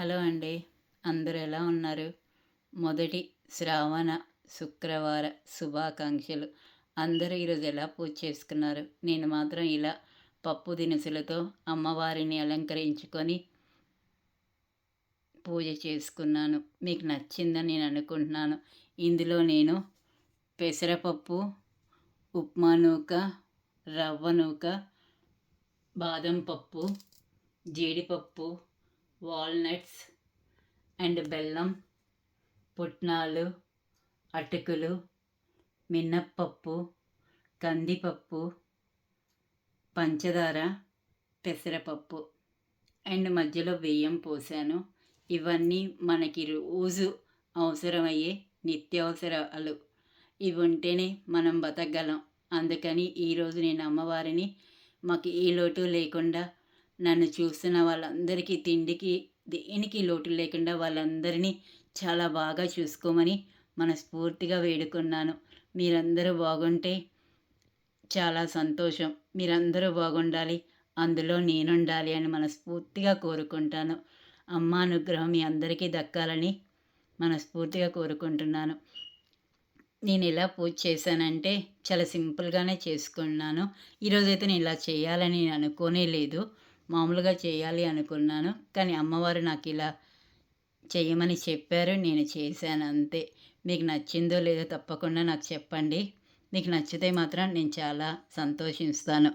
Hello అండి. అందరూ ఎలా ఉన్నారు? మొదటి శ్రావణ శుక్రవార శుభాకాంక్షలు. అందరూ ఈరోజు ఎలా పూజ చేసుకున్నారు? నేను మాత్రం ఇలా పప్పు దినుసులతో అమ్మవారిని అలంకరించుకొని పూజ చేసుకున్నాను. మీకు నచ్చిందని నేను అనుకుంటున్నాను. ఇందులో నేను పెసరపప్పు ఉప్మా నూక రవ్వ నూక బాదం పప్పు జీడిపప్పు వాల్నట్స్ అండ్ బెల్లం పుట్నాలు అటుకులు మినప్పప్పు కందిపప్పు పంచదార పెసరపప్పు. అండ్ మధ్యలో బియ్యం పోసాను. ఇవన్నీ మనకి రోజు అవసరమయ్యే నిత్యావసరాలు. ఇవి ఉంటేనే మనం బతకగలం. అందుకని ఈరోజు నేను అమ్మవారిని మాకు ఏ లోటు లేకుండా నన్ను చూసిన వాళ్ళందరికీ తిండికి దేనికి లోటు లేకుండా వాళ్ళందరినీ చాలా బాగా చూసుకోమని మనస్ఫూర్తిగా వేడుకున్నాను. మీరందరూ బాగుంటే చాలా సంతోషం. మీరందరూ బాగుండాలి. అందులో నేనుండాలి అని మనస్ఫూర్తిగా కోరుకుంటాను. అమ్మ అనుగ్రహం మీ అందరికీ దక్కాలని మనస్ఫూర్తిగా కోరుకుంటున్నాను. నేను ఎలా పూజ చేశానంటే చాలా సింపుల్గానే చేసుకున్నాను. ఈరోజైతే నేను ఇలా చేయాలని నేను అనుకోనే లేదు మామూలుగా చేయాలి అనుకున్నాను. కానీ అమ్మవారు నాకు ఇలా చేయమని చెప్పారు. నేను చేశాను అంతే. మీకు నచ్చిందో లేదో తప్పకుండా నాకు చెప్పండి. మీకు నచ్చితే మాత్రం నేను చాలా సంతోషిస్తాను.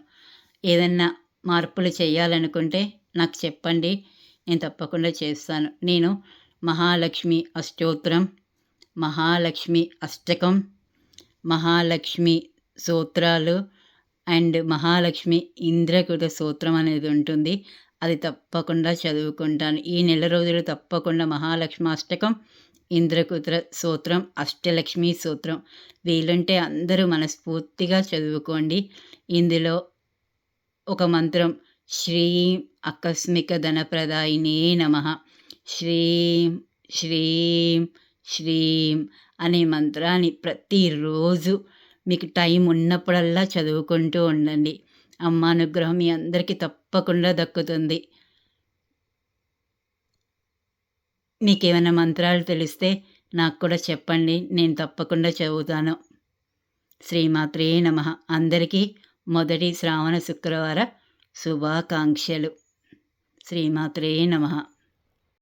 ఏదన్నా మార్పులు చేయాలనుకుంటే నాకు చెప్పండి. నేను తప్పకుండా చేస్తాను. నేను మహాలక్ష్మి అష్టోత్రం మహాలక్ష్మి అష్టకం మహాలక్ష్మి సూత్రాలు అండ్ మహాలక్ష్మి ఇంద్రకృత సూత్రం అనేది ఉంటుంది. అది తప్పకుండా చదువుకుంటాను. ఈ నెల రోజులు తప్పకుండా మహాలక్ష్మి అష్టకం ఇంద్రకృత సూత్రం అష్టలక్ష్మి సూత్రం. వీలుంటే అందరూ మనస్ఫూర్తిగా చదువుకోండి. ఇందులో ఒక మంత్రం శ్రీం ఆకస్మిక ధనప్రదాయినే నమ. శ్రీం శ్రీం శ్రీం అనే మంత్రాన్ని ప్రతిరోజు మీకు టైం ఉన్నప్పుడల్లా చదువుకుంటూ ఉండండి. అమ్మ అనుగ్రహం మీ అందరికీ తప్పకుండా దక్కుతుంది. మీకు ఏమైనా మంత్రాలు తెలిస్తే నాకు కూడా చెప్పండి. నేను తప్పకుండా చదువుతాను. శ్రీమాత్రే నమ. అందరికీ మొదటి శ్రావణ శుక్రవార శుభాకాంక్షలు. శ్రీమాత్రే నమ.